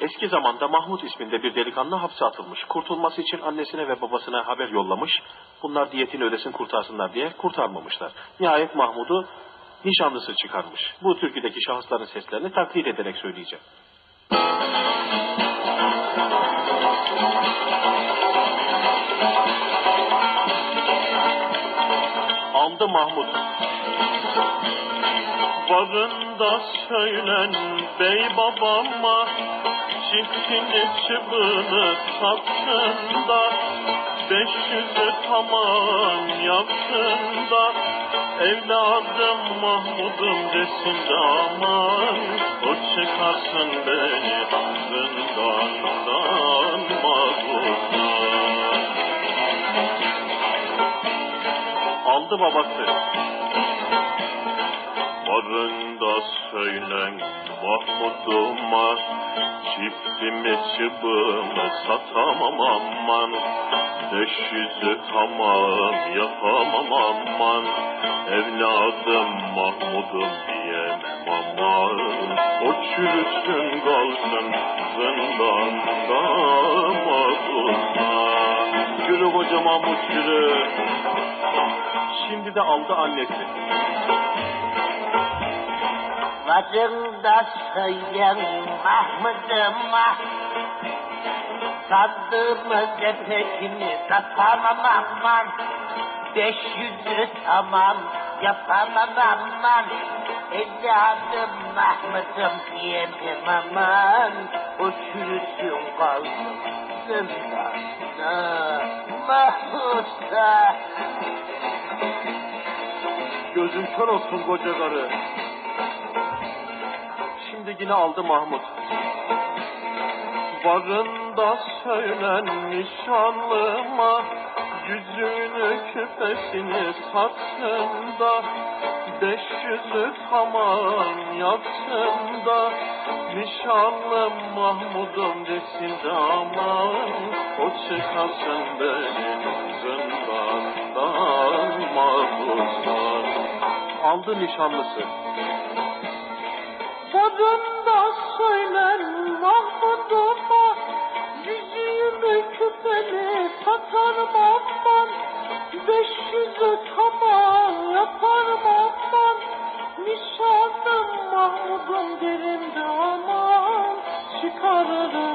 Eski zamanda Mahmut isminde bir delikanlı hapse atılmış. Kurtulması için annesine ve babasına haber yollamış. Bunlar diyetini ödesin kurtarsınlar diye kurtarmamışlar. Nihayet Mahmud'u nişanlısı çıkarmış. Bu türküdeki şahısların seslerini taklit ederek söyleyeceğim. Aldı Mahmut. Varın da söylen bey babama Çiftini çıbını satsın Beş yüzü tamam yapsın Evladım Mahmud'um desin de aman O çıkarsın beni zindandan Mahmud'dan Aldı babası Varın da söylen Mahmud'uma Çiftimi çıbımı satamam aman. Beş yüzü tamam yapamam aman. Evladım Mahmud'um diyemem aman. O çürüsün kalsın zindanda Mahmud'uma Yürü koca Mahmud yürü Şimdi de aldı annesi Varın da söylen Mahmud'uma Sandığımı sepetini satamam aman. Beş yüzü tamam yapamam aman. Evladım Mahmud'um diyemem aman. O çürüsün kalsın zindanda Mahmud'da Gözün kör olsun koca karı. Şimdi yine aldı Mahmut. Varın da söylen nişanlıma Yüzüğünü küpesini satsın da Beş yüzü tamam yapsın da Nişanlım Mahmud'um desin de aman O çıkasın beni zindandan Aldı nişanlısı. Tadında söyler Mahmud'uma Yüzüğümü küpeni satarım aman Beş yüzü tamam yaparım aman Nişanlım Mahmud'um derim de aman Çıkarırım